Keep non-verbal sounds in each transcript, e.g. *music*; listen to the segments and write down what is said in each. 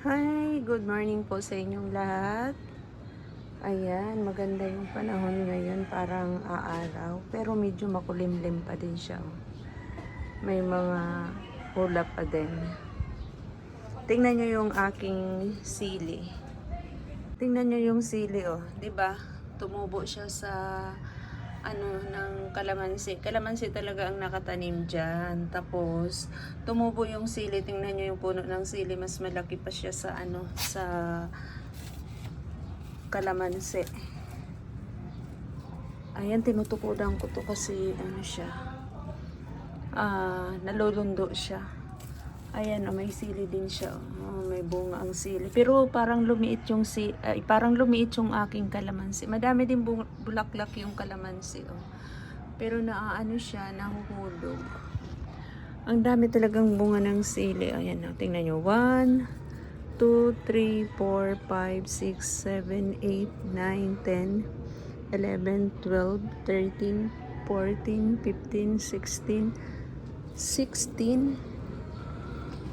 Hi, good morning po sa inyong lahat. Ayan, maganda yung panahon ngayon, parang aaraw, pero medyo makulimlim pa din siya. oh. May mga ulap pa din. Tingnan nyo yung aking sili. Tingnan nyo yung sili, oh. ba? Tumubo siya sa ano ng kalamansi. Kalamansi talaga ang nakatanim diyan. Tapos tumubo yung sili. Tingnan nyo yung puno ng sili, mas malaki pa siya sa ano sa kalamansi. Ayan, tinutukudan ko to kasi ano siya. Ah, nalulundo siya. Ayan, oh, may sili din siya. Oh, may bunga ang sili. Pero parang lumiit yung si ay, parang lumiit yung aking kalamansi. Madami din bu- bulaklak yung kalamansi, oh. Pero naaano siya, nahuhulog. Ang dami talagang bunga ng sili. Ayan, oh, tingnan nyo. 1 2 3 4 5 6 7 8 9 10 11 12 13 14 15 16 16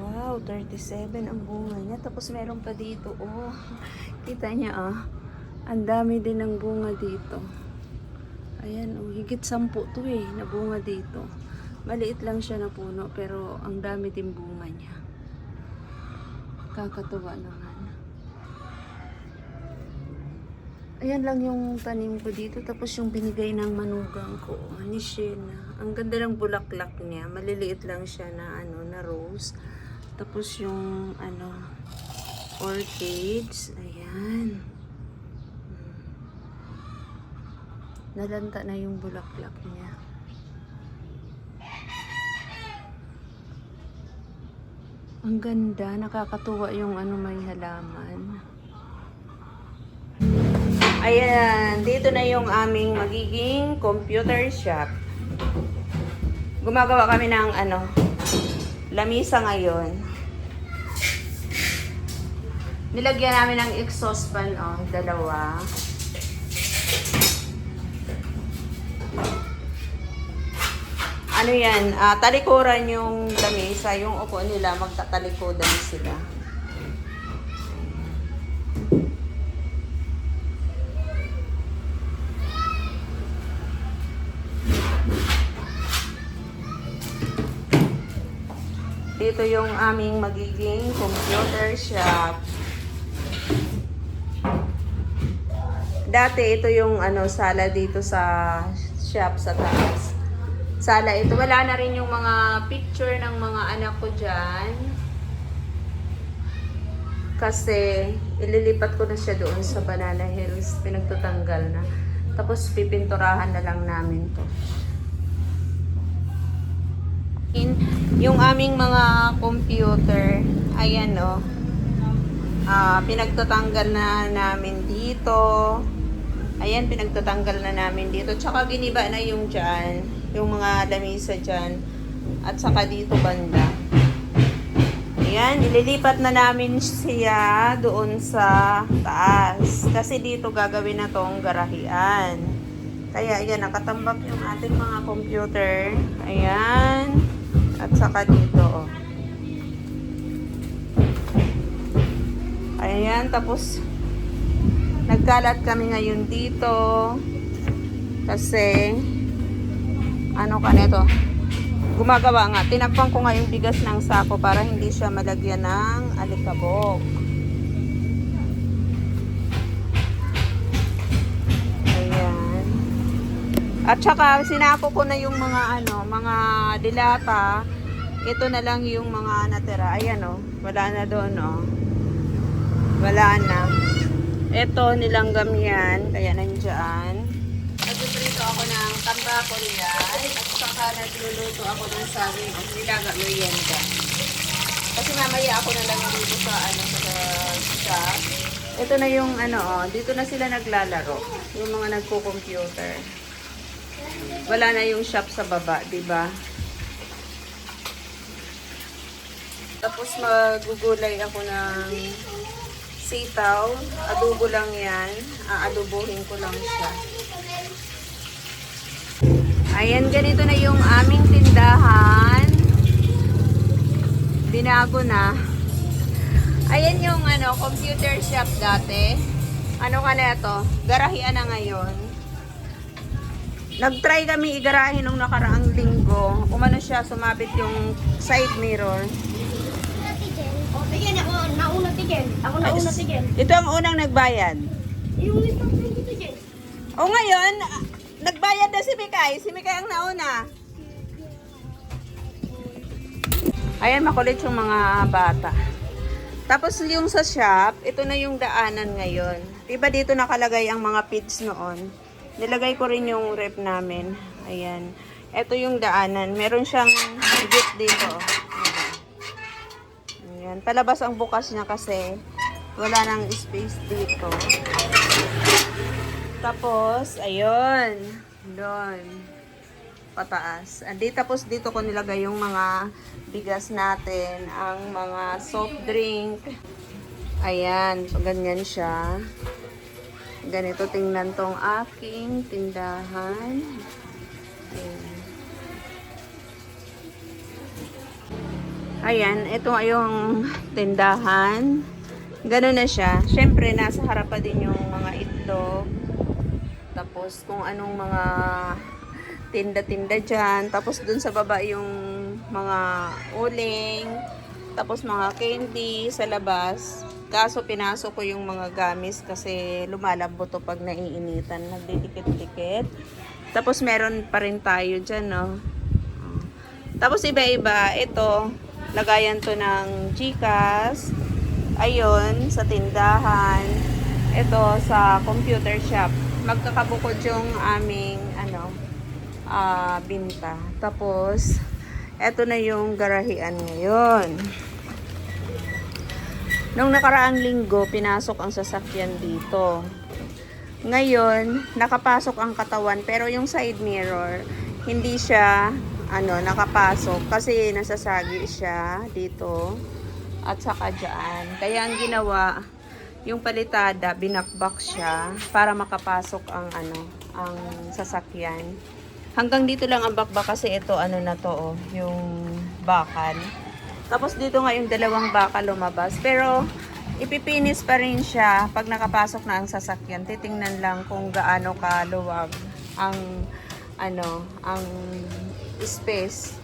Wow, 37 ang bunga niya. Tapos meron pa dito, oh. *laughs* Kita niya, ah. Ang dami din ng bunga dito. Ayan, oh. Higit sampu to eh, na bunga dito. Maliit lang siya na puno, pero ang dami din bunga niya. Kakatuwa naman. Ayan lang yung tanim ko dito. Tapos yung binigay ng manugang ko, ni Shena. Ang ganda ng bulaklak niya. Maliliit lang siya na ano na rose. Tapos yung ano orchids. Ayan. Hmm. Nalanta na yung bulaklak niya. Ang ganda. Nakakatuwa yung ano may halaman. Ayan, dito na yung aming magiging computer shop. Gumagawa kami ng ano, lamisa ngayon. Nilagyan namin ng exhaust fan, oh, dalawa. Ano yan, ah, talikuran yung lamisa, yung upo nila, magtatalikodan sila. Dito yung aming magiging computer shop. Dati ito yung ano sala dito sa shop sa taas. Sala ito. Wala na rin yung mga picture ng mga anak ko dyan. Kasi ililipat ko na siya doon sa Banana Hills. Pinagtatanggal na. Tapos pipinturahan na lang namin to. In, yung aming mga computer, ayan o, ah pinagtatanggal na namin dito. Ayan, pinagtatanggal na namin dito. Tsaka giniba na yung dyan, yung mga lamisa dyan. At saka dito banda. Ayan, ililipat na namin siya doon sa taas. Kasi dito gagawin na tong garahian. Kaya ayan, nakatambak yung ating mga computer. Ayan. At saka dito, oh. Ayan, tapos nagkalat kami ngayon dito. Kasi ano ka nito? Gumagawa nga. Tinakpan ko nga yung bigas ng sako para hindi siya malagyan ng alikabok. Ayan. At saka sinako ko na yung mga ano, mga dilata. Ito na lang yung mga natira. Ayan oh, wala na doon oh. Wala na. Ito nilanggam yan, kaya nandiyan. Nagpiprito ako ng tambako yan. At saka nagluluto ako ng saging o nilaga merienda. Kasi mamaya ako na lang dito sa ano sa shop. Ito na yung ano, oh, dito na sila naglalaro. Yung mga nagko-computer. Wala na yung shop sa baba, di ba? Tapos magugulay ako ng sitaw. Adobo lang yan. Aadobohin ko lang siya. Ayan, ganito na yung aming tindahan. Binago na. Ayan yung ano, computer shop dati. Ano ka na ito? Garahian na ngayon. Nag-try kami igarahin nung nakaraang linggo. Umano siya, sumabit yung side mirror. Tigil. Ako nauna tigil. Ako nauna tigil. Ito ang unang nagbayad. Yung of twenty tigil. O ngayon, ah, nagbayad na si Mikay. Si Mikay ang nauna. Ayan, makulit yung mga bata. Tapos yung sa shop, ito na yung daanan ngayon. Diba dito nakalagay ang mga feeds noon? Nilagay ko rin yung rep namin. Ayan. Ito yung daanan. Meron siyang gate dito. Ayan. Palabas ang bukas niya kasi wala nang space dito. Tapos, ayun. Doon. Pataas. Andi, tapos dito ko nilagay yung mga bigas natin. Ang mga soft drink. Ayan. So, ganyan siya. Ganito tingnan tong aking tindahan. Ayan. Ayan, ito yung tindahan. Ganun na siya. Siyempre, nasa harap pa din yung mga itlog. Tapos, kung anong mga tinda-tinda dyan. Tapos, dun sa baba yung mga uling. Tapos, mga candy sa labas. Kaso, pinasok ko yung mga gamis kasi lumalabo to pag naiinitan. Nagdidikit-dikit. Tapos, meron pa rin tayo dyan, no? Tapos iba-iba, ito, lagayan to ng Gcash. Ayun, sa tindahan. Ito, sa computer shop. Magkakabukod yung aming, ano, ah, binta. Tapos, ito na yung garahian ngayon. Nung nakaraang linggo, pinasok ang sasakyan dito. Ngayon, nakapasok ang katawan, pero yung side mirror, hindi siya ano, nakapasok kasi nasasagi siya dito at saka dyan. Kaya ang ginawa, yung palitada, binakbak siya para makapasok ang ano, ang sasakyan. Hanggang dito lang ang bakbak kasi ito ano na to, oh, yung bakal. Tapos dito nga yung dalawang bakal lumabas. Pero ipipinis pa rin siya pag nakapasok na ang sasakyan. Titingnan lang kung gaano kaluwag ang ano, ang space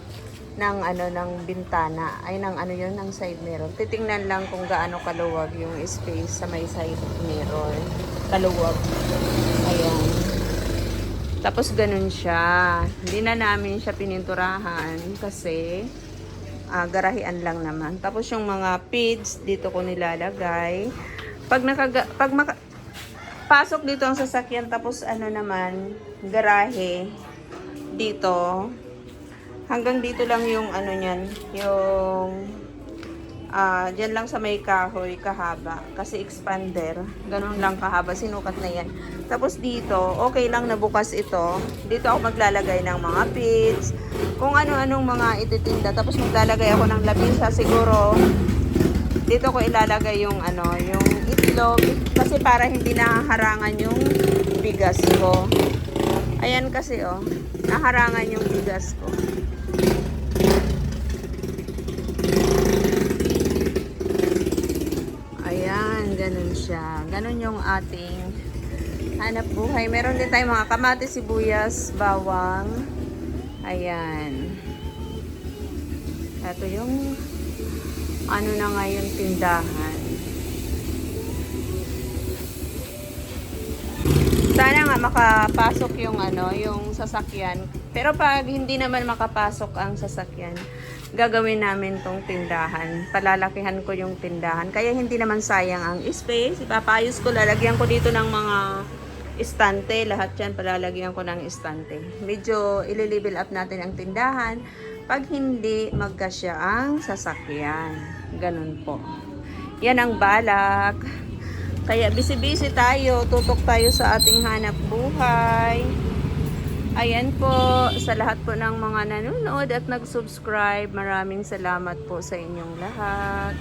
ng ano ng bintana ay ng ano yun ng side mirror. Titingnan lang kung gaano kaluwag yung space sa may side mirror. Kaluwag. Ayan. Tapos ganun siya. Hindi na namin siya pininturahan kasi ah, garahian lang naman. Tapos yung mga feeds dito ko nilalagay. Pag nakaga pag maka, pasok dito ang sasakyan tapos ano naman garahe dito hanggang dito lang yung ano niyan yung ah diyan lang sa may kahoy kahaba. Kasi expander ganun lang kahaba sinukat na yan. Tapos dito okay lang na bukas ito. Dito ako maglalagay ng mga feeds kung ano-anong mga ititinda. Tapos maglalagay ako ng labisa siguro. Dito ko ilalagay yung ano yung itlog. Kasi para hindi naharangan yung bigas ko. Ayan kasi oh. Naharangan yung bigas ko Ayan, ganun siya. Ganun yung ating hanap buhay. Meron din tayong mga kamatis, sibuyas, bawang. Ayan. Ito yung ano na ngayon tindahan. Sana nga makapasok yung ano, yung sasakyan. Pero pag hindi naman makapasok ang sasakyan, gagawin namin tong tindahan. Palalakihan ko yung tindahan. Kaya hindi naman sayang ang space. Ipapayos ko, lalagyan ko dito ng mga istante. Lahat yan palalagyan ko ng istante. Medyo ililibil up natin ang tindahan. Pag hindi, magkasya ang sasakyan. Ganun po. Yan ang balak. Kaya busy-busy tayo, tutok tayo sa ating hanap buhay. Ayan po, sa lahat po ng mga nanonood at nag-subscribe, maraming salamat po sa inyong lahat.